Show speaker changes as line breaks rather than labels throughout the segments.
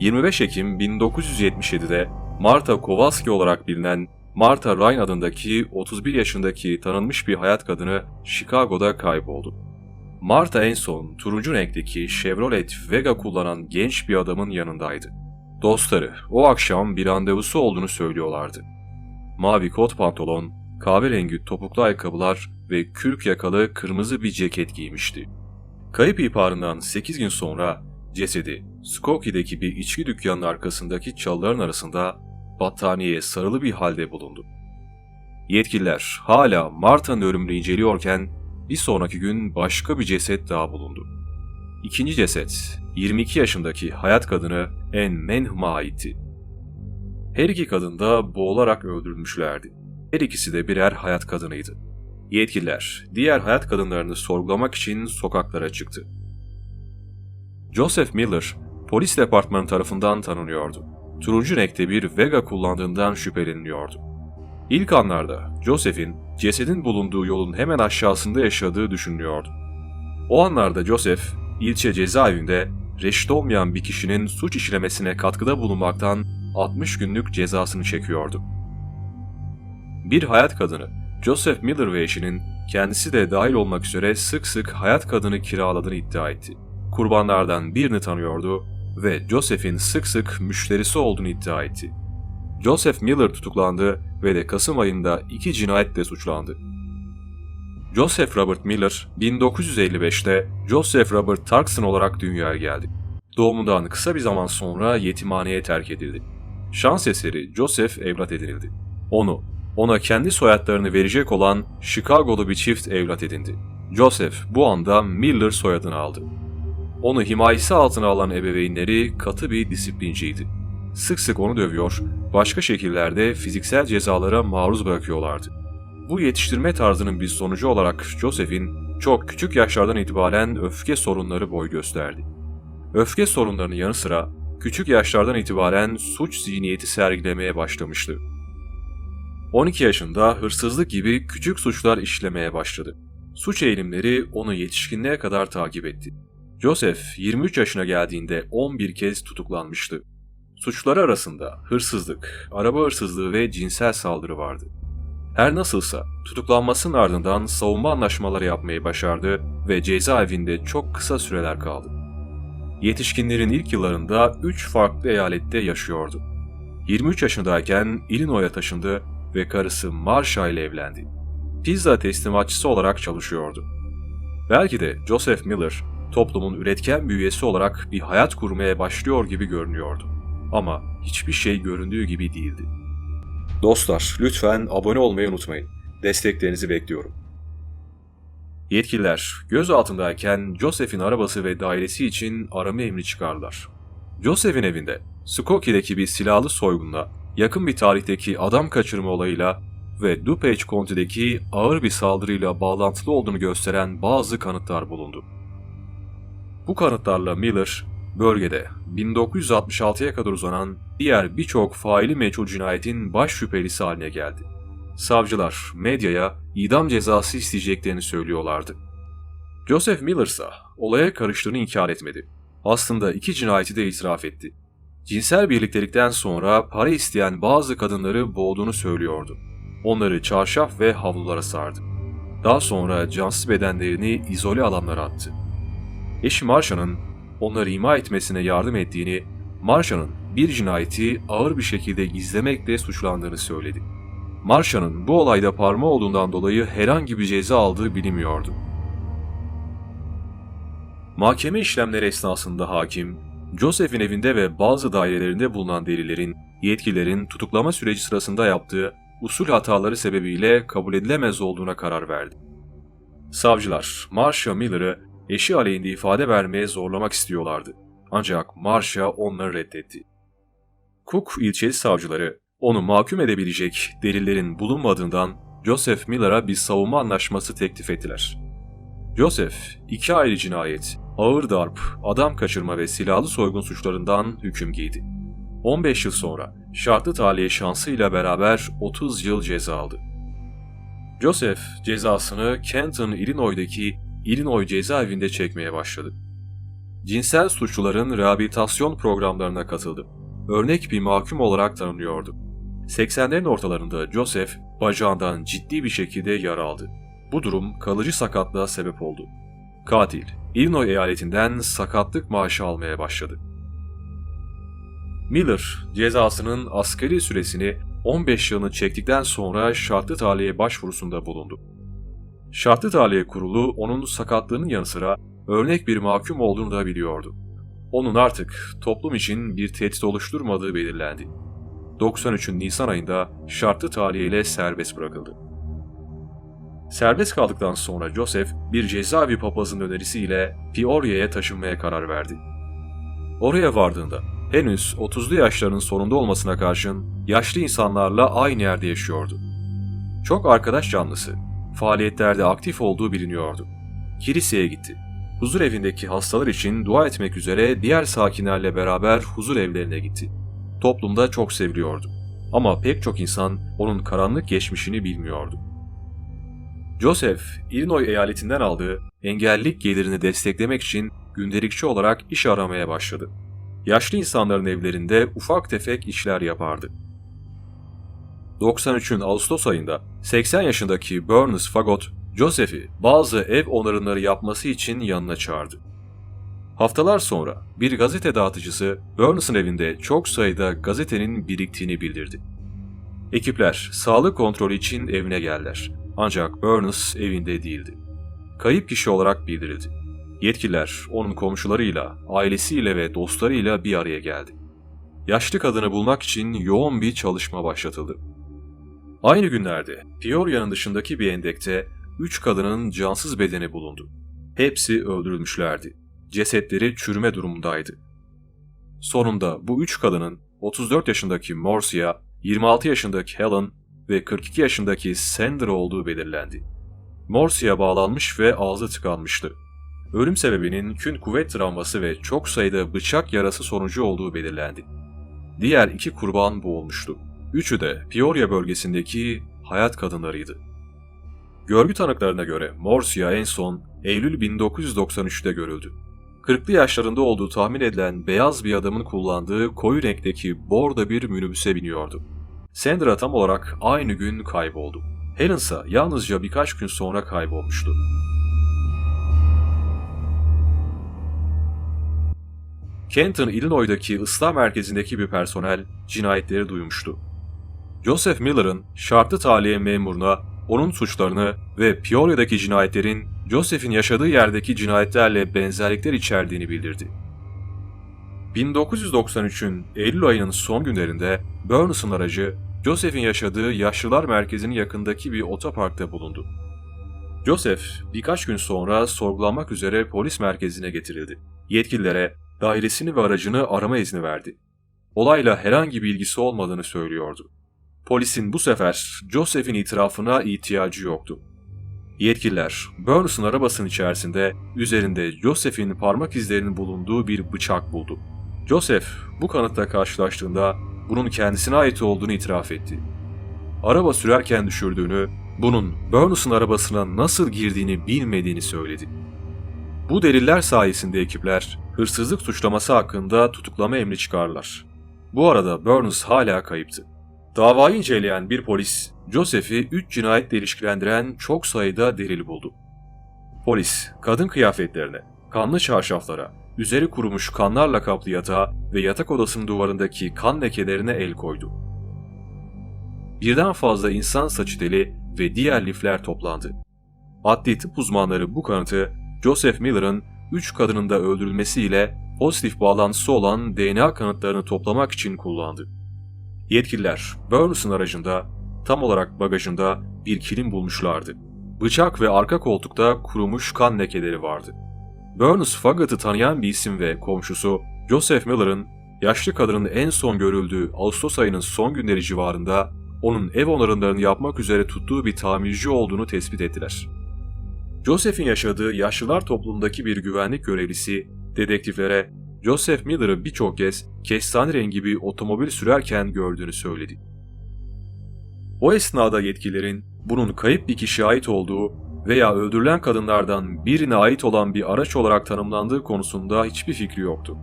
25 Ekim 1977'de Marta Kowalski olarak bilinen Marta Ryan adındaki 31 yaşındaki tanınmış bir hayat kadını Chicago'da kayboldu. Marta en son turuncu renkteki Chevrolet Vega kullanan genç bir adamın yanındaydı. Dostları o akşam bir randevusu olduğunu söylüyorlardı. Mavi kot pantolon, kahverengi topuklu ayakkabılar ve kürk yakalı kırmızı bir ceket giymişti. Kayıp ihbarından 8 gün sonra cesedi Skokie'deki bir içki dükkanının arkasındaki çalıların arasında battaniyeye sarılı bir halde bulundu. Yetkililer hala Marta'nın ölümünü inceliyorken bir sonraki gün başka bir ceset daha bulundu. İkinci ceset 22 yaşındaki hayat kadını Anne Manham'a aitti. Her iki kadın da boğularak öldürülmüşlerdi. Her ikisi de birer hayat kadınıydı. Yetkililer diğer hayat kadınlarını sorgulamak için sokaklara çıktı. Joseph Miller, polis departmanı tarafından tanınıyordu. Turuncu renkte bir Vega kullandığından şüpheleniliyordu. İlk anlarda Joseph'in cesedin bulunduğu yolun hemen aşağısında yaşadığı düşünülüyordu. O anlarda Joseph, ilçe cezaevinde reşit olmayan bir kişinin suç işlemesine katkıda bulunmaktan 60 günlük cezasını çekiyordu. Bir hayat kadını, Joseph Miller ve eşinin kendisi de dahil olmak üzere sık sık hayat kadını kiraladığını iddia etti. Kurbanlardan birini tanıyordu ve Joseph'in sık sık müşterisi olduğunu iddia etti. Joseph Miller tutuklandı ve de Kasım ayında iki cinayetle suçlandı. Joseph Robert Miller 1955'te Joseph Robert Tarkson olarak dünyaya geldi. Doğumundan kısa bir zaman sonra yetimhaneye terk edildi. Şans eseri Joseph evlat edinildi. Onu, ona kendi soyadlarını verecek olan Chicago'lu bir çift evlat edindi. Joseph bu anda Miller soyadını aldı. Onu himayesi altına alan ebeveynleri katı bir disiplinciydi. Sık sık onu dövüyor, başka şekillerde fiziksel cezalara maruz bırakıyorlardı. Bu yetiştirme tarzının bir sonucu olarak Joseph'in çok küçük yaşlardan itibaren öfke sorunları boy gösterdi. Öfke sorunlarının yanı sıra küçük yaşlardan itibaren suç zihniyeti sergilemeye başlamıştı. 12 yaşında hırsızlık gibi küçük suçlar işlemeye başladı. Suç eğilimleri onu yetişkinliğe kadar takip etti. Joseph 23 yaşına geldiğinde 11 kez tutuklanmıştı. Suçları arasında hırsızlık, araba hırsızlığı ve cinsel saldırı vardı. Her nasılsa tutuklanmasının ardından savunma anlaşmaları yapmayı başardı ve cezaevinde çok kısa süreler kaldı. Yetişkinlerin ilk yıllarında 3 farklı eyalette yaşıyordu. 23 yaşındayken Illinois'a taşındı ve karısı Marsha ile evlendi. Pizza teslimatçısı olarak çalışıyordu. Belki de Joseph Miller toplumun üretken bir üyesi olarak bir hayat kurmaya başlıyor gibi görünüyordu. Ama hiçbir şey göründüğü gibi değildi. Dostlar, lütfen abone olmayı unutmayın. Desteklerinizi bekliyorum. Yetkililer göz altındayken Joseph'in arabası ve dairesi için arama emri çıkardılar. Joseph'in evinde Skokie'deki bir silahlı soygunla, yakın bir tarihteki adam kaçırma olayıyla ve DuPage County'deki ağır bir saldırıyla bağlantılı olduğunu gösteren bazı kanıtlar bulundu. Bu kanıtlarla Miller, bölgede 1966'ya kadar uzanan diğer birçok faili meçhul cinayetin baş şüphelisi haline geldi. Savcılar medyaya idam cezası isteyeceklerini söylüyorlardı. Joseph Miller ise olaya karıştığını inkar etmedi. Aslında iki cinayeti de itiraf etti. Cinsel birliktelikten sonra para isteyen bazı kadınları boğduğunu söylüyordu. Onları çarşaf ve havlulara sardı. Daha sonra cansız bedenlerini izole alanlara attı. Eşi Marsha'nın onları ima etmesine yardım ettiğini, Marsha'nın bir cinayeti ağır bir şekilde gizlemekle suçlandığını söyledi. Marsha'nın bu olayda parmağı olduğundan dolayı herhangi bir ceza aldığı bilinmiyordu. Mahkeme işlemleri esnasında hakim, Joseph'in evinde ve bazı dairelerinde bulunan delillerin, yetkililerin tutuklama süreci sırasında yaptığı usul hataları sebebiyle kabul edilemez olduğuna karar verdi. Savcılar, Marsha Miller'ı eşi aleyhinde ifade vermeye zorlamak istiyorlardı. Ancak Marsha onları reddetti. Cook ilçeli savcıları onu mahkum edebilecek delillerin bulunmadığından Joseph Miller'a bir savunma anlaşması teklif ettiler. Joseph, iki ayrı cinayet, ağır darp, adam kaçırma ve silahlı soygun suçlarından hüküm giydi. 15 yıl sonra şartlı tahliye şansıyla beraber 30 yıl ceza aldı. Joseph cezasını Kenton, Illinois'daki Illinois cezaevinde çekmeye başladı. cinsel suçluların rehabilitasyon programlarına katıldı. Örnek bir mahkum olarak tanınıyordu. 80'lerin ortalarında Joseph bacağından ciddi bir şekilde yara aldı. Bu durum kalıcı sakatlığa sebep oldu. Katil, Illinois eyaletinden sakatlık maaşı almaya başladı. Miller, cezasının askeri süresini 15 yılını çektikten sonra şartlı tahliye başvurusunda bulundu. Şartlı tahliye kurulu onun sakatlığının yanı sıra örnek bir mahkum olduğunu da biliyordu. Onun artık toplum için bir tehdit oluşturmadığı belirlendi. 93'ün Nisan ayında şartlı tahliye ile serbest bırakıldı. Serbest kaldıktan sonra Joseph bir cezaevi papazın önerisiyle Peoria'ya taşınmaya karar verdi. Oraya vardığında henüz 30'lu yaşlarının sonunda olmasına karşın yaşlı insanlarla aynı yerde yaşıyordu. Çok arkadaş canlısı, faaliyetlerde aktif olduğu biliniyordu. Kiliseye gitti. Huzur evindeki hastalar için dua etmek üzere diğer sakinlerle beraber huzur evlerine gitti. Toplumda çok seviliyordu. Ama pek çok insan onun karanlık geçmişini bilmiyordu. Joseph, Illinois eyaletinden aldığı engellilik gelirini desteklemek için gündelikçi olarak iş aramaya başladı. Yaşlı insanların evlerinde ufak tefek işler yapardı. 93'ün Ağustos ayında 80 yaşındaki Burns Fagot, Joseph'i bazı ev onarımları yapması için yanına çağırdı. Haftalar sonra bir gazete dağıtıcısı Burns'ın evinde çok sayıda gazetenin biriktiğini bildirdi. Ekipler sağlık kontrolü için evine geldiler. Ancak Burns evinde değildi. Kayıp kişi olarak bildirildi. Yetkililer onun komşularıyla, ailesiyle ve dostlarıyla bir araya geldi. Yaşlı kadını bulmak için yoğun bir çalışma başlatıldı. Aynı günlerde Peoria'nın dışındaki bir endekte üç kadının cansız bedeni bulundu. Hepsi öldürülmüşlerdi. Cesetleri çürüme durumundaydı. Sonunda bu üç kadının 34 yaşındaki Morsia, 26 yaşındaki Helen ve 42 yaşındaki Sandra olduğu belirlendi. Morsia bağlanmış ve ağzı tıkanmıştı. Ölüm sebebinin kün kuvvet travması ve çok sayıda bıçak yarası sonucu olduğu belirlendi. Diğer iki kurban boğulmuştu. Üçü de Peoria bölgesindeki hayat kadınlarıydı. Görgü tanıklarına göre Morsia en son Eylül 1993'te görüldü. 40'lı yaşlarında olduğu tahmin edilen beyaz bir adamın kullandığı koyu renkteki borda bir minibüse biniyordu. Sandra tam olarak aynı gün kayboldu. Helen ise yalnızca birkaç gün sonra kaybolmuştu. Kenton, Illinois'daki ıslah merkezindeki bir personel cinayetleri duymuştu. Joseph Miller'ın şartlı tahliye memuruna onun suçlarını ve Peoria'daki cinayetlerin Joseph'in yaşadığı yerdeki cinayetlerle benzerlikler içerdiğini bildirdi. 1993'ün Eylül ayının son günlerinde Burns'ın aracı Joseph'in yaşadığı yaşlılar merkezinin yakındaki bir otoparkta bulundu. Joseph birkaç gün sonra sorgulanmak üzere polis merkezine getirildi. Yetkililere dairesini ve aracını arama izni verdi. Olayla herhangi bir ilgisi olmadığını söylüyordu. Polisin bu sefer Joseph'in itirafına ihtiyacı yoktu. Yetkililer, Burns'ın arabasının içerisinde üzerinde Joseph'in parmak izlerinin bulunduğu bir bıçak buldu. Joseph bu kanıtla karşılaştığında bunun kendisine ait olduğunu itiraf etti. Araba sürerken düşürdüğünü, bunun Burns'ın arabasına nasıl girdiğini bilmediğini söyledi. Bu deliller sayesinde ekipler hırsızlık suçlaması hakkında tutuklama emri çıkarlar. Bu arada Burns hala kayıptı. Davayı inceleyen bir polis, Joseph'i 3 cinayetle ilişkilendiren çok sayıda delil buldu. Polis, kadın kıyafetlerine, kanlı çarşaflara, üzeri kurumuş kanlarla kaplı yatağa ve yatak odasının duvarındaki kan lekelerine el koydu. Birden fazla insan saçı deli ve diğer lifler toplandı. Adli tıp uzmanları bu kanıtı Joseph Miller'ın 3 kadının da öldürülmesiyle pozitif bağlantısı olan DNA kanıtlarını toplamak için kullandı. Yetkililer Burns'ın aracında tam olarak bagajında bir kilim bulmuşlardı. Bıçak ve arka koltukta kurumuş kan lekeleri vardı. Burns Fagot'ı tanıyan bir isim ve komşusu Joseph Miller'ın yaşlı kadının en son görüldüğü Ağustos ayının son günleri civarında onun ev onarımlarını yapmak üzere tuttuğu bir tamirci olduğunu tespit ettiler. Joseph'in yaşadığı yaşlılar toplumundaki bir güvenlik görevlisi dedektiflere Joseph Miller'ı birçok kez kestane rengi bir otomobil sürerken gördüğünü söyledi. O esnada yetkililerin bunun kayıp bir kişiye ait olduğu veya öldürülen kadınlardan birine ait olan bir araç olarak tanımlandığı konusunda hiçbir fikri yoktu.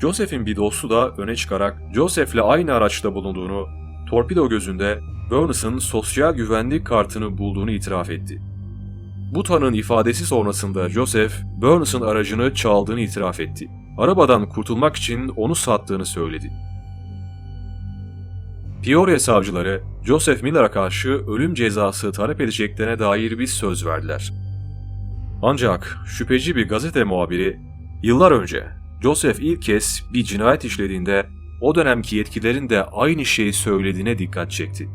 Joseph'in bir dostu da öne çıkarak Joseph'le aynı araçta bulunduğunu, torpido gözünde Burns'ın sosyal güvenlik kartını bulduğunu itiraf etti. Bu tanığın ifadesi sonrasında Joseph, Burns'ın aracını çaldığını itiraf etti. Arabadan kurtulmak için onu sattığını söyledi. Peoria savcıları Joseph Miller'a karşı ölüm cezası talep edeceklerine dair bir söz verdiler. Ancak şüpheci bir gazete muhabiri yıllar önce Joseph ilk kez bir cinayet işlediğinde o dönemki yetkililerin de aynı şeyi söylediğine dikkat çekti.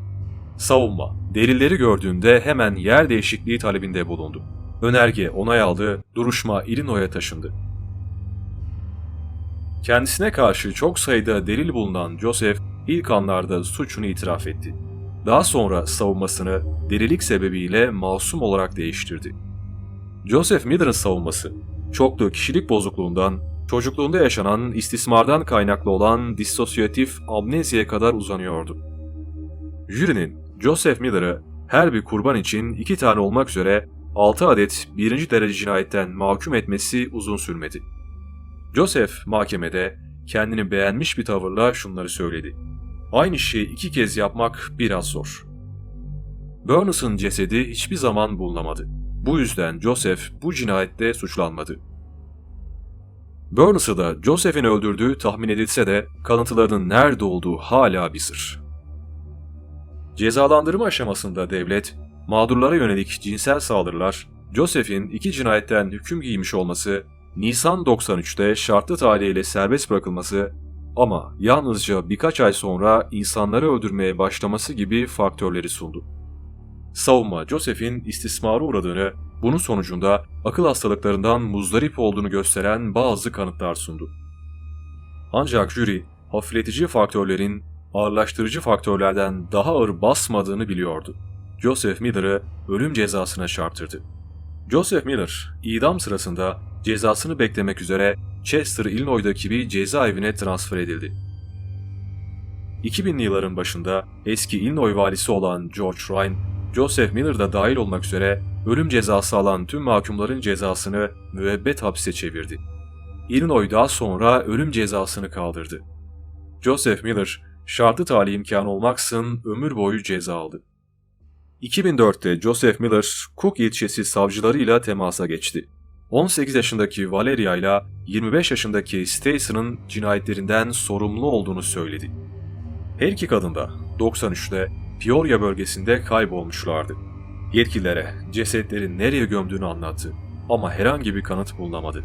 Savunma, delilleri gördüğünde hemen yer değişikliği talebinde bulundu. Önerge onay aldı, duruşma Illinois'a taşındı. Kendisine karşı çok sayıda delil bulunan Joseph ilk anlarda suçunu itiraf etti. Daha sonra savunmasını delilik sebebiyle masum olarak değiştirdi. Joseph Miller'ın savunması, çoklu kişilik bozukluğundan, çocukluğunda yaşanan istismardan kaynaklı olan dissosiyatif amneziye kadar uzanıyordu. Jürinin Joseph Miller'ı her bir kurban için iki tane olmak üzere 6 adet birinci derece cinayetten mahkum etmesi uzun sürmedi. Joseph mahkemede kendini beğenmiş bir tavırla şunları söyledi. Aynı şeyi iki kez yapmak biraz zor. Burns'ın cesedi hiçbir zaman bulunamadı. Bu yüzden Joseph bu cinayette suçlanmadı. Burns'ı da Joseph'in öldürdüğü tahmin edilse de kalıntılarının nerede olduğu hala bir sır. Cezalandırma aşamasında devlet, mağdurlara yönelik cinsel saldırılar, Joseph'in iki cinayetten hüküm giymiş olması, Nisan 93'te şartlı tahliyeyle serbest bırakılması ama yalnızca birkaç ay sonra insanları öldürmeye başlaması gibi faktörleri sundu. Savunma, Joseph'in istismara uğradığını, bunun sonucunda akıl hastalıklarından muzdarip olduğunu gösteren bazı kanıtlar sundu. Ancak jüri, hafifletici faktörlerin ağırlaştırıcı faktörlerden daha ağır basmadığını biliyordu. Joseph Miller'ı ölüm cezasına çarptırdı. Joseph Miller, idam sırasında cezasını beklemek üzere Chester, Illinois'daki bir cezaevine transfer edildi. 2000'li yılların başında eski Illinois valisi olan George Ryan, Joseph Miller da dahil olmak üzere ölüm cezası alan tüm mahkumların cezasını müebbet hapse çevirdi. Illinois daha sonra ölüm cezasını kaldırdı. Joseph Miller, şartlı tali imkanı olmaksın ömür boyu ceza aldı. 2004'te Joseph Miller, Cook ilçesi savcılarıyla temasa geçti. 18 yaşındaki Valeria ile 25 yaşındaki Stacy'nin cinayetlerinden sorumlu olduğunu söyledi. Her iki kadın da 93'te Peoria bölgesinde kaybolmuşlardı. Yetkililere cesetleri nereye gömdüğünü anlattı ama herhangi bir kanıt bulunamadı.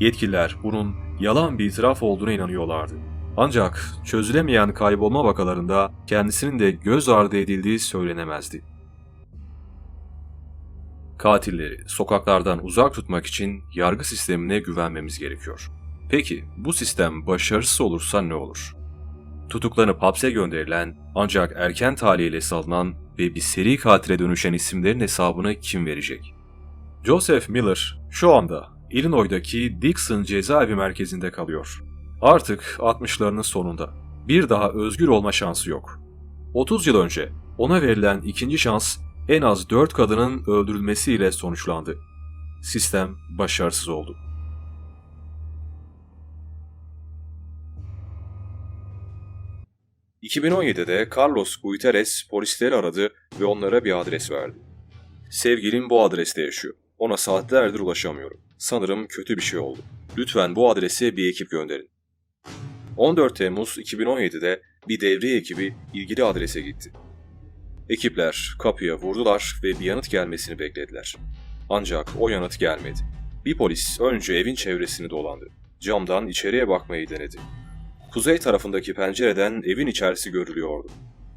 Yetkililer bunun yalan bir itiraf olduğuna inanıyorlardı. Ancak çözülemeyen kaybolma vakalarında kendisinin de göz ardı edildiği söylenemezdi. Katilleri sokaklardan uzak tutmak için yargı sistemine güvenmemiz gerekiyor. Peki bu sistem başarısız olursa ne olur? Tutuklanıp hapse gönderilen ancak erken tahliyeyle salınan ve bir seri katile dönüşen isimlerin hesabını kim verecek? Joseph Miller şu anda Illinois'daki Dixon cezaevi merkezinde kalıyor. Artık 60'larının sonunda. Bir daha özgür olma şansı yok. 30 yıl önce ona verilen ikinci şans en az 4 kadının öldürülmesiyle sonuçlandı. Sistem başarısız oldu. ...2017'de Carlos Guterres polisleri aradı ve onlara bir adres verdi. Sevgilim bu adreste yaşıyor. Ona saatlerdir ulaşamıyorum. Sanırım kötü bir şey oldu. Lütfen bu adrese bir ekip gönderin. 14 Temmuz 2017'de bir devriye ekibi ilgili adrese gitti. Ekipler kapıya vurdular ve bir yanıt gelmesini beklediler. Ancak o yanıt gelmedi. Bir polis önce evin çevresini dolandı. Camdan içeriye bakmayı denedi. Kuzey tarafındaki pencereden evin içerisi görülüyordu.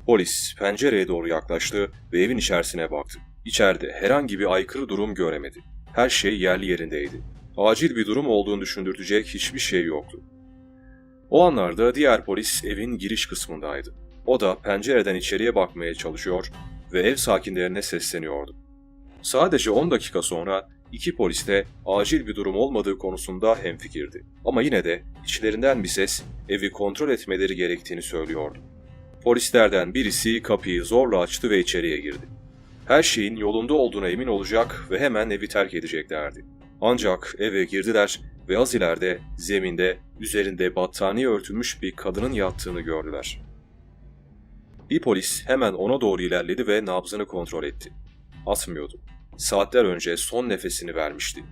Polis pencereye doğru yaklaştı ve evin içerisine baktı. İçeride herhangi bir aykırı durum göremedi. Her şey yerli yerindeydi. Acil bir durum olduğunu düşündürtecek hiçbir şey yoktu. O anlarda diğer polis evin giriş kısmındaydı. O da pencereden içeriye bakmaya çalışıyor ve ev sakinlerine sesleniyordu. Sadece 10 dakika sonra iki polis de acil bir durum olmadığı konusunda hemfikirdi. Ama yine de içlerinden bir ses evi kontrol etmeleri gerektiğini söylüyordu. Polislerden birisi kapıyı zorla açtı ve içeriye girdi. Her şeyin yolunda olduğuna emin olacak ve hemen evi terk edeceklerdi. Ancak eve girdiler ve az ileride zeminde üzerinde battaniye örtülmüş bir kadının yattığını gördüler. Bir polis hemen ona doğru ilerledi ve nabzını kontrol etti. Atmıyordu. Saatler önce son nefesini vermişti.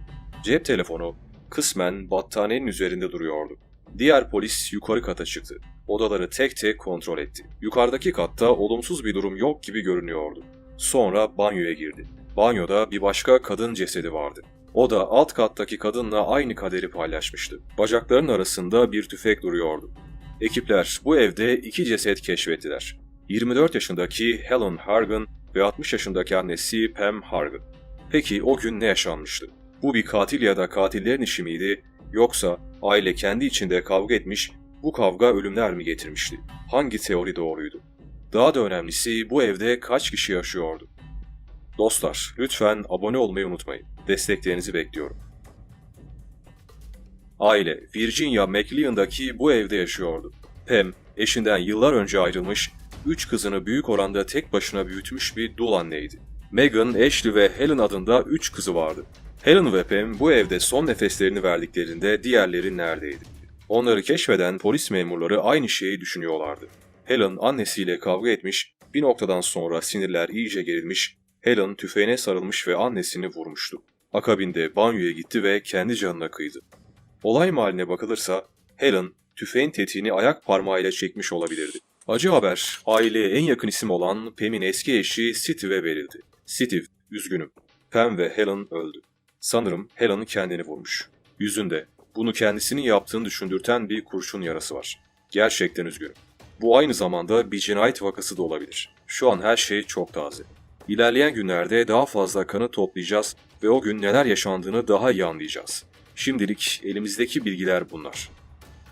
Cep telefonu kısmen battaniyenin üzerinde duruyordu. Diğer polis yukarı kata çıktı. Odaları tek tek kontrol etti. Yukarıdaki katta olumsuz bir durum yok gibi görünüyordu. Sonra banyoya girdi. Banyoda bir başka kadın cesedi vardı. O da alt kattaki kadınla aynı kaderi paylaşmıştı. Bacaklarının arasında bir tüfek duruyordu. Ekipler bu evde iki ceset keşfettiler. 24 yaşındaki Helen Hargan ve 60 yaşındaki annesi Pam Hargan. Peki o gün ne yaşanmıştı? Bu bir katil ya da katillerin işi miydi yoksa aile kendi içinde kavga etmiş bu kavga ölümler mi getirmişti? Hangi teori doğruydu? Daha da önemlisi bu evde kaç kişi yaşıyordu? Dostlar, lütfen abone olmayı unutmayın. Desteklerinizi bekliyorum. Aile, Virginia McLean'daki bu evde yaşıyordu. Pam, eşinden yıllar önce ayrılmış, üç kızını büyük oranda tek başına büyütmüş bir dul anneydi. Megan, Ashley ve Helen adında üç kızı vardı. Helen ve Pam bu evde son nefeslerini verdiklerinde diğerleri neredeydi? Onları keşfeden polis memurları aynı şeyi düşünüyorlardı. Helen annesiyle kavga etmiş, bir noktadan sonra sinirler iyice gerilmiş, Helen tüfeğine sarılmış ve annesini vurmuştu. Akabinde banyoya gitti ve kendi canına kıydı. Olay mahalline bakılırsa Helen tüfeğin tetiğini ayak parmağıyla çekmiş olabilirdi. Acı haber aileye en yakın isim olan Pam'in eski eşi Steve'e verildi. Steve, üzgünüm. Pam ve Helen öldü. Sanırım Helen kendini vurmuş. Yüzünde bunu kendisinin yaptığını düşündürten bir kurşun yarası var. Gerçekten üzgünüm. Bu aynı zamanda bir cinayet vakası da olabilir. Şu an her şey çok taze. İlerleyen günlerde daha fazla kanı toplayacağız ve o gün neler yaşandığını daha iyi anlayacağız. Şimdilik elimizdeki bilgiler bunlar.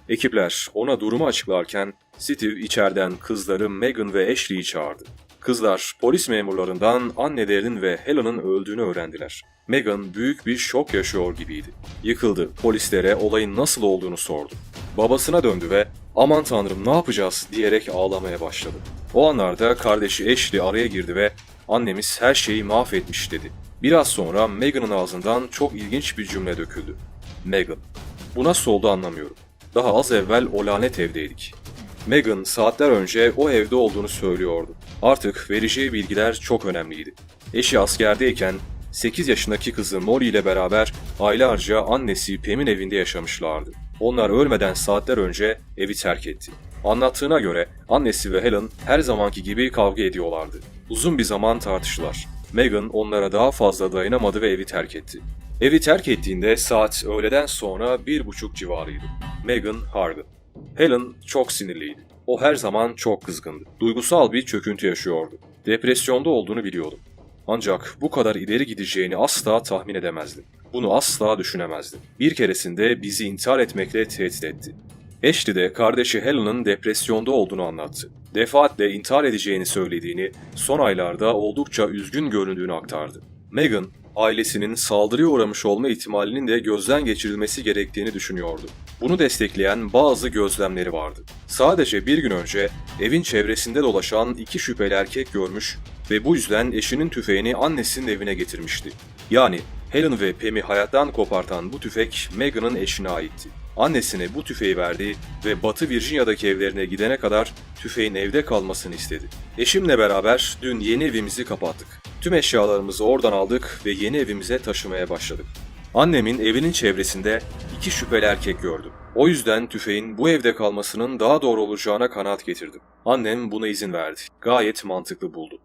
Ekipler ona durumu açıklarken Steve içeriden kızları Megan ve Ashley'i çağırdı. Kızlar polis memurlarından annelerinin ve Helen'ın öldüğünü öğrendiler. Megan büyük bir şok yaşıyor gibiydi. Yıkıldı, polislere olayın nasıl olduğunu sordu. Babasına döndü ve aman tanrım ne yapacağız diyerek ağlamaya başladı. O anlarda kardeşi Ashley araya girdi ve annemiz her şeyi mahvetmiş dedi. Biraz sonra Megan'ın ağzından çok ilginç bir cümle döküldü. Megan, bu nasıl oldu anlamıyorum. Daha az evvel o lanet evdeydik. Megan saatler önce o evde olduğunu söylüyordu. Artık vereceği bilgiler çok önemliydi. Eşi askerdeyken 8 yaşındaki kızı Molly ile beraber aylarca annesi Pam'in evinde yaşamışlardı. Onlar ölmeden saatler önce evi terk etti. Anlattığına göre annesi ve Helen her zamanki gibi kavga ediyorlardı. Uzun bir zaman tartıştılar. Megan onlara daha fazla dayanamadı ve evi terk etti. Evi terk ettiğinde saat öğleden sonra bir buçuk civarıydı. Megan Hargan. Helen çok sinirliydi. O her zaman çok kızgındı. Duygusal bir çöküntü yaşıyordu. Depresyonda olduğunu biliyordum. Ancak bu kadar ileri gideceğini asla tahmin edemezdim. Bunu asla düşünemezdim. Bir keresinde bizi intihar etmekle tehdit etti. Ashley de kardeşi Helen'ın depresyonda olduğunu anlattı. Defaatle intihar edeceğini söylediğini, son aylarda oldukça üzgün göründüğünü aktardı. Megan, ailesinin saldırıya uğramış olma ihtimalinin de gözden geçirilmesi gerektiğini düşünüyordu. Bunu destekleyen bazı gözlemleri vardı. Sadece bir gün önce evin çevresinde dolaşan iki şüpheli erkek görmüş ve bu yüzden eşinin tüfeğini annesinin evine getirmişti. Yani Helen ve Pam'i hayattan kopartan bu tüfek Megan'ın eşine aitti. Annesine bu tüfeği verdi ve Batı Virginia'daki evlerine gidene kadar tüfeğin evde kalmasını istedi. Eşimle beraber dün yeni evimizi kapattık. Tüm eşyalarımızı oradan aldık ve yeni evimize taşımaya başladık. Annemin evinin çevresinde iki şüpheli erkek gördüm. O yüzden tüfeğin bu evde kalmasının daha doğru olacağına kanaat getirdim. Annem buna izin verdi. Gayet mantıklı buldu.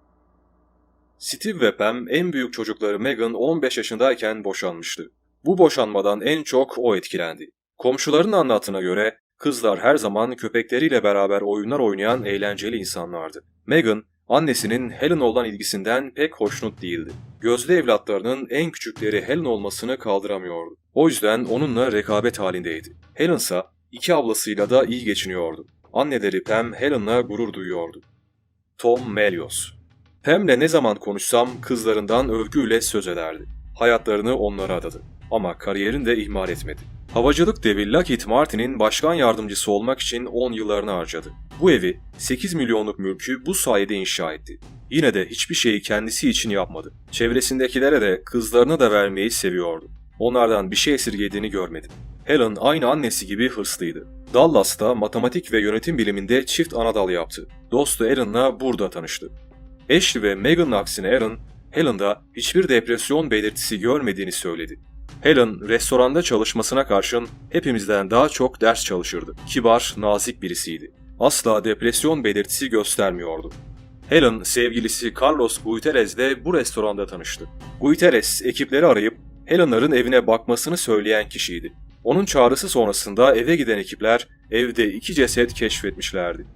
Steve ve Pam en büyük çocukları Megan 15 yaşındayken boşanmıştı. Bu boşanmadan en çok o etkilendi. Komşuların anlattığına göre kızlar her zaman köpekleriyle beraber oyunlar oynayan eğlenceli insanlardı. Megan, annesinin Helen olan ilgisinden pek hoşnut değildi. Gözde evlatlarının en küçükleri Helen olmasını kaldıramıyordu. O yüzden onunla rekabet halindeydi. Helen ise iki ablasıyla da iyi geçiniyordu. Anneleri Pam Helen'la gurur duyuyordu. Tom Melios Pam'le ne zaman konuşsam kızlarından övgüyle söz ederdi. Hayatlarını onlara adadı. Ama kariyerini de ihmal etmedi. Havacılık devi Lockheed Martin'in başkan yardımcısı olmak için 10 yıllarını harcadı. Bu evi 8 milyonluk mülkü bu sayede inşa etti. Yine de hiçbir şeyi kendisi için yapmadı. Çevresindekilere de kızlarına da vermeyi seviyordu. Onlardan bir şey esirgediğini görmedim. Helen aynı annesi gibi hırslıydı. Dallas'ta matematik ve yönetim biliminde çift anadal yaptı. Dostu Aaron'la burada tanıştı. Ashley ve Megan'ın aksine Aaron, Helen'da hiçbir depresyon belirtisi görmediğini söyledi. Helen, restoranda çalışmasına karşın hepimizden daha çok ders çalışırdı. Kibar, nazik birisiydi. Asla depresyon belirtisi göstermiyordu. Helen, sevgilisi Carlos Guterres'le bu restoranda tanıştı. Guterres, ekipleri arayıp Helen'ların evine bakmasını söyleyen kişiydi. Onun çağrısı sonrasında eve giden ekipler evde iki ceset keşfetmişlerdi.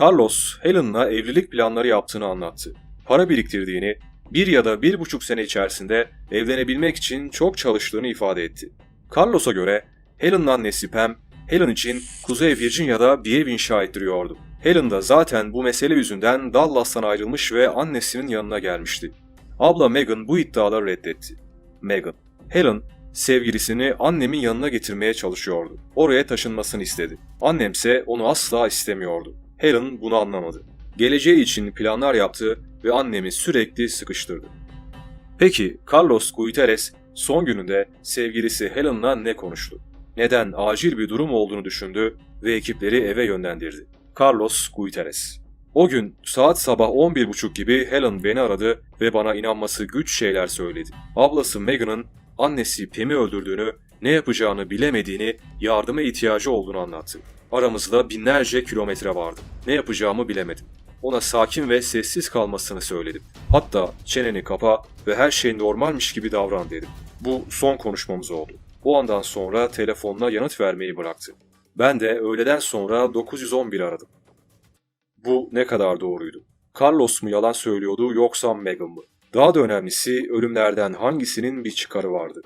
Carlos, Helen'la evlilik planları yaptığını anlattı. Para biriktirdiğini, bir ya da bir buçuk sene içerisinde evlenebilmek için çok çalıştığını ifade etti. Carlos'a göre Helen'ın annesi Pam, Helen için Kuzey Virginia'da bir ev inşa ettiriyordu. Helen da zaten bu mesele yüzünden Dallas'tan ayrılmış ve annesinin yanına gelmişti. Abla Megan bu iddiaları reddetti. Megan, Helen sevgilisini annemin yanına getirmeye çalışıyordu. Oraya taşınmasını istedi. Annemse onu asla istemiyordu. Helen bunu anlamadı. Geleceği için planlar yaptı ve annemi sürekli sıkıştırdı. Peki Carlos Guterres son gününde sevgilisi Helen'la ne konuştu? Neden acil bir durum olduğunu düşündü ve ekipleri eve yönlendirdi. Carlos Guterres O gün saat sabah 11.30 gibi Helen beni aradı ve bana inanması güç şeyler söyledi. Ablası Megan'ın annesi Pam'i öldürdüğünü, ne yapacağını bilemediğini, yardıma ihtiyacı olduğunu anlattı. Aramızda binlerce kilometre vardı. Ne yapacağımı bilemedim. Ona sakin ve sessiz kalmasını söyledim. Hatta çeneni kapa ve her şey normalmiş gibi davran dedim. Bu son konuşmamız oldu. O andan sonra telefonla yanıt vermeyi bıraktı. Ben de öğleden sonra 911 aradım. Bu ne kadar doğruydu? Carlos mu yalan söylüyordu yoksa Megan mı? Daha da önemlisi ölümlerden hangisinin bir çıkarı vardı?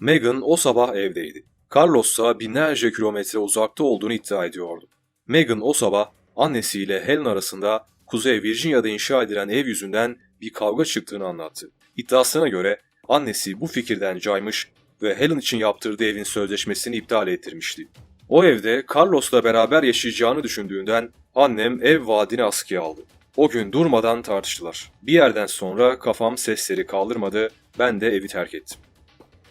Megan o sabah evdeydi. Carlos'a binlerce kilometre uzakta olduğunu iddia ediyordu. Megan o sabah annesiyle Helen arasında Kuzey Virginia'da inşa edilen ev yüzünden bir kavga çıktığını anlattı. İddiasına göre annesi bu fikirden caymış ve Helen için yaptırdığı evin sözleşmesini iptal ettirmişti. O evde Carlos'la beraber yaşayacağını düşündüğünden annem ev vaadini askıya aldı. O gün durmadan tartıştılar. Bir yerden sonra kafam sesleri kaldırmadı, ben de evi terk ettim.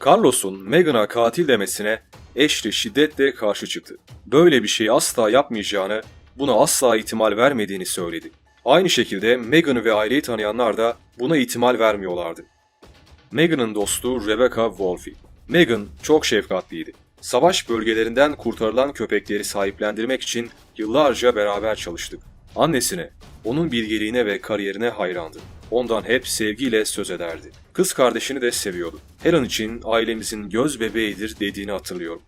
Carlos'un Megan'a katil demesine Ashley şiddetle karşı çıktı. Böyle bir şey asla yapmayacağını, buna asla ihtimal vermediğini söyledi. Aynı şekilde Megan'ı ve aileyi tanıyanlar da buna ihtimal vermiyorlardı. Megan'ın dostu Rebecca Wolfe. Megan çok şefkatliydi. Savaş bölgelerinden kurtarılan köpekleri sahiplendirmek için yıllarca beraber çalıştık. Annesine, onun bilgeliğine ve kariyerine hayrandı. Ondan hep sevgiyle söz ederdi. Kız kardeşini de seviyordu. Helen için ailemizin göz bebeğidir dediğini hatırlıyorum.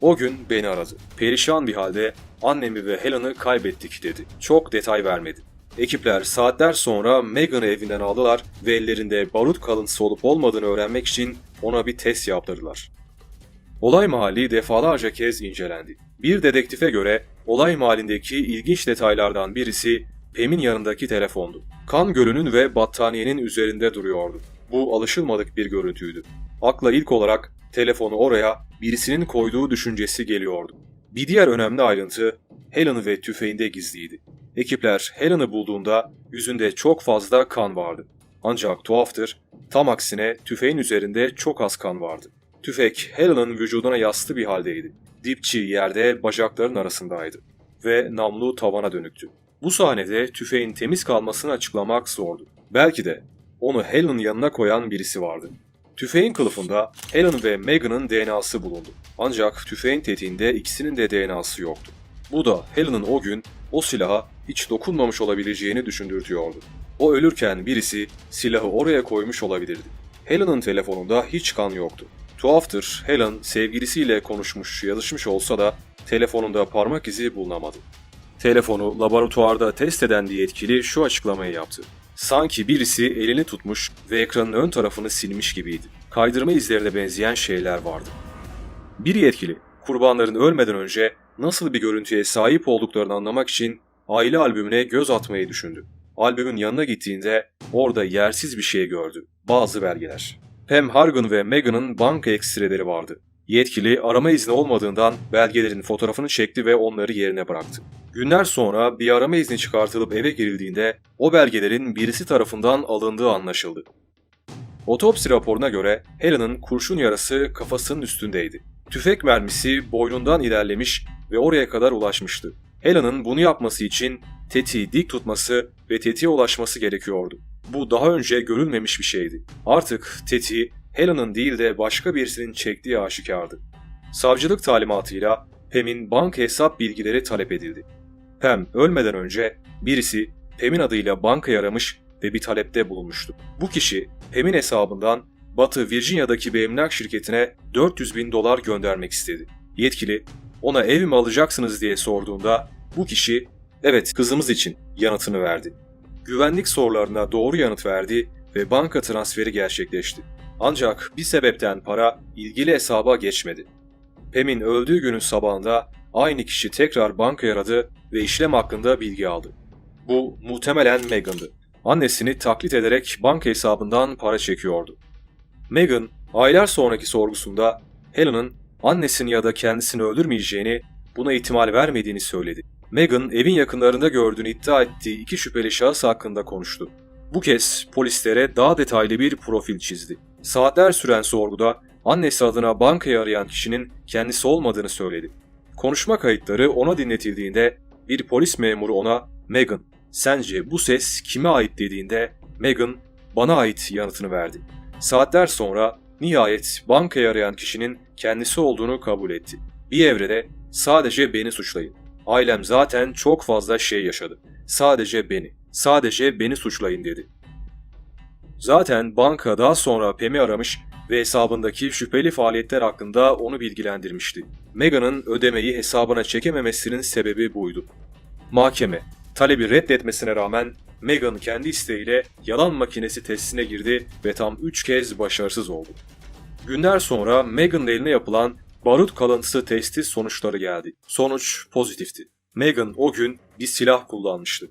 O gün beni aradı. Perişan bir halde annemi ve Helen'ı kaybettik dedi. Çok detay vermedi. Ekipler saatler sonra Megan'ı evinden aldılar ve ellerinde barut kalıntısı olup olmadığını öğrenmek için ona bir test yaptırdılar. Olay mahalli defalarca kez incelendi. Bir dedektife göre olay mahallindeki ilginç detaylardan birisi Pam'in yanındaki telefondu. Kan gölünün ve battaniyenin üzerinde duruyordu. Bu alışılmadık bir görüntüydü. Akla ilk olarak telefonu oraya birisinin koyduğu düşüncesi geliyordu. Bir diğer önemli ayrıntı Helen'ı ve tüfeğinde gizliydi. Ekipler Helen'ı bulduğunda yüzünde çok fazla kan vardı. Ancak tuhaftır, tam aksine tüfeğin üzerinde çok az kan vardı. Tüfek Helen'ın vücuduna yaslı bir haldeydi. Dipçi yerde bacakların arasındaydı ve namlu tavana dönüktü. Bu sahnede tüfeğin temiz kalmasını açıklamak zordu. Belki de onu Helen'ın yanına koyan birisi vardı. Tüfeğin kılıfında Helen ve Megan'ın DNA'sı bulundu. Ancak tüfeğin tetiğinde ikisinin de DNA'sı yoktu. Bu da Helen'ın o gün o silaha hiç dokunmamış olabileceğini düşündürtüyordu. O ölürken birisi silahı oraya koymuş olabilirdi. Helen'ın telefonunda hiç kan yoktu. Tuhaftır Helen sevgilisiyle konuşmuş, yazışmış olsa da telefonunda parmak izi bulunamadı. Telefonu laboratuvarda test eden bir yetkili şu açıklamayı yaptı. Sanki birisi elini tutmuş ve ekranın ön tarafını silmiş gibiydi. Kaydırma izlerine benzeyen şeyler vardı. Bir yetkili, kurbanların ölmeden önce nasıl bir görüntüye sahip olduklarını anlamak için aile albümüne göz atmayı düşündü. Albümün yanına gittiğinde orada yersiz bir şey gördü. Bazı belgeler. Pam Hargan ve Megan'ın banka ekstreleri vardı. Yetkili arama izni olmadığından belgelerin fotoğrafını çekti ve onları yerine bıraktı. Günler sonra bir arama izni çıkartılıp eve girildiğinde o belgelerin birisi tarafından alındığı anlaşıldı. Otopsi raporuna göre Helen'ın kurşun yarası kafasının üstündeydi. Tüfek mermisi boynundan ilerlemiş ve oraya kadar ulaşmıştı. Helen'ın bunu yapması için tetiği dik tutması ve tetiğe ulaşması gerekiyordu. Bu daha önce görülmemiş bir şeydi. Artık tetiği Helen'ın değil de başka birisinin çektiği aşikardı. Savcılık talimatıyla Pem'in banka hesap bilgileri talep edildi. Pem ölmeden önce birisi Pem'in adıyla bankayı aramış ve bir talepte bulunmuştu. Bu kişi Pem'in hesabından Batı Virginia'daki bir emlak şirketine 400 bin dolar göndermek istedi. Yetkili ona ev mi alacaksınız diye sorduğunda bu kişi evet kızımız için yanıtını verdi. Güvenlik sorularına doğru yanıt verdi ve banka transferi gerçekleşti. Ancak bir sebepten para ilgili hesaba geçmedi. Pem'in öldüğü günün sabahında aynı kişi tekrar bankaya aradı ve işlem hakkında bilgi aldı. Bu muhtemelen Megan'dı. Annesini taklit ederek banka hesabından para çekiyordu. Megan, aylar sonraki sorgusunda Helen'ın annesini ya da kendisini öldürmeyeceğini, buna ihtimal vermediğini söyledi. Megan, evin yakınlarında gördüğünü iddia ettiği iki şüpheli şahıs hakkında konuştu. Bu kez polislere daha detaylı bir profil çizdi. Saatler süren sorguda annesi adına bankayı arayan kişinin kendisi olmadığını söyledi. Konuşma kayıtları ona dinletildiğinde bir polis memuru ona Megan, sence bu ses kime ait dediğinde Megan, bana ait yanıtını verdi. Saatler sonra nihayet bankayı arayan kişinin kendisi olduğunu kabul etti. Bir evrede sadece beni suçlayın. Ailem zaten çok fazla şey yaşadı. Sadece beni, sadece beni suçlayın dedi. Zaten banka daha sonra Pem'i aramış ve hesabındaki şüpheli faaliyetler hakkında onu bilgilendirmişti. Meghan'ın ödemeyi hesabına çekememesinin sebebi buydu. Mahkeme, talebi reddetmesine rağmen Meghan kendi isteğiyle yalan makinesi testine girdi ve tam 3 kez başarısız oldu. Günler sonra Meghan'ın eline yapılan barut kalıntısı testi sonuçları geldi. Sonuç pozitifti. Meghan o gün bir silah kullanmıştı.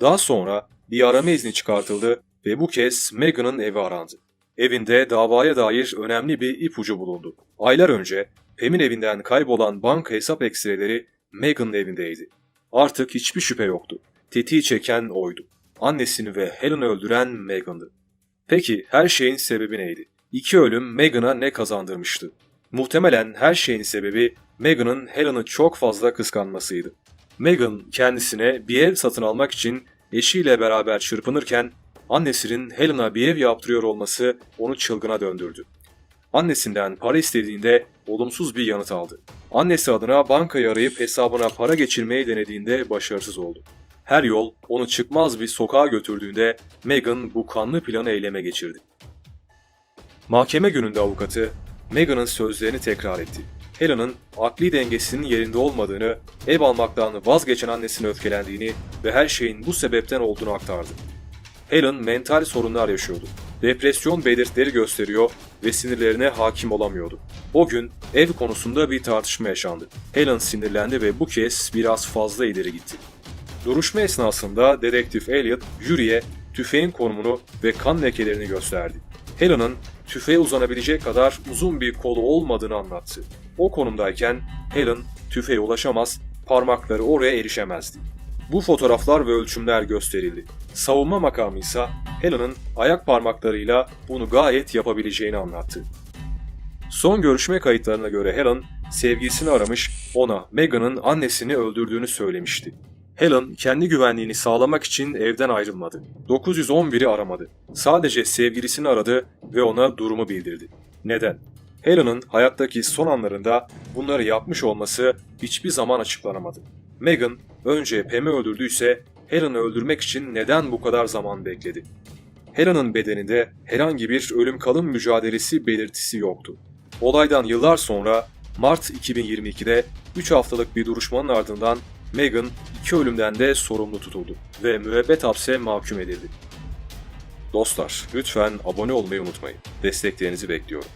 Daha sonra bir arama izni çıkartıldı ve bu kez Meghan'ın evi arandı. Evinde davaya dair önemli bir ipucu bulundu. Aylar önce Pam'in evinden kaybolan banka hesap ekstreleri Meghan'ın evindeydi. Artık hiçbir şüphe yoktu. Tetiği çeken oydu. Annesini ve Helen'ı öldüren Meghan'dı. Peki her şeyin sebebi neydi? İki ölüm Meghan'a ne kazandırmıştı? Muhtemelen her şeyin sebebi Meghan'ın Helen'ı çok fazla kıskanmasıydı. Meghan kendisine bir ev satın almak için eşiyle beraber çırpınırken annesinin Helen'a bir ev yaptırıyor olması onu çılgına döndürdü. Annesinden para istediğinde olumsuz bir yanıt aldı. Annesi adına bankayı arayıp hesabına para geçirmeyi denediğinde başarısız oldu. Her yol onu çıkmaz bir sokağa götürdüğünde Meghan bu kanlı planı eyleme geçirdi. Mahkeme gününde avukatı Meghan'ın sözlerini tekrar etti. Helen'ın akli dengesinin yerinde olmadığını, ev almaktan vazgeçen annesine öfkelendiğini ve her şeyin bu sebepten olduğunu aktardı. Helen mental sorunlar yaşıyordu. Depresyon belirtileri gösteriyor ve sinirlerine hakim olamıyordu. O gün ev konusunda bir tartışma yaşandı. Helen sinirlendi ve bu kez biraz fazla ileri gitti. Duruşma esnasında dedektif Elliot jüriye tüfeğin konumunu ve kan lekelerini gösterdi. Helen'ın tüfeğe uzanabilecek kadar uzun bir kolu olmadığını anlattı. O konumdayken Helen tüfeğe ulaşamaz, parmakları oraya erişemezdi. Bu fotoğraflar ve ölçümler gösterildi. Savunma makamı ise Helen'ın ayak parmaklarıyla bunu gayet yapabileceğini anlattı. Son görüşme kayıtlarına göre Helen sevgilisini aramış, ona Meghan'ın annesini öldürdüğünü söylemişti. Helen kendi güvenliğini sağlamak için evden ayrılmadı. 911'i aramadı. Sadece sevgilisini aradı ve ona durumu bildirdi. Neden? Helen'ın hayattaki son anlarında bunları yapmış olması hiçbir zaman açıklanamadı. Meghan önce Pam'i öldürdüyse Helen'ı öldürmek için neden bu kadar zaman bekledi? Helen'ın bedeninde herhangi bir ölüm kalım mücadelesi belirtisi yoktu. Olaydan yıllar sonra Mart 2022'de 3 haftalık bir duruşmanın ardından Meghan iki ölümden de sorumlu tutuldu ve müebbet hapse mahkum edildi. Dostlar, lütfen abone olmayı unutmayın. Desteklerinizi bekliyorum.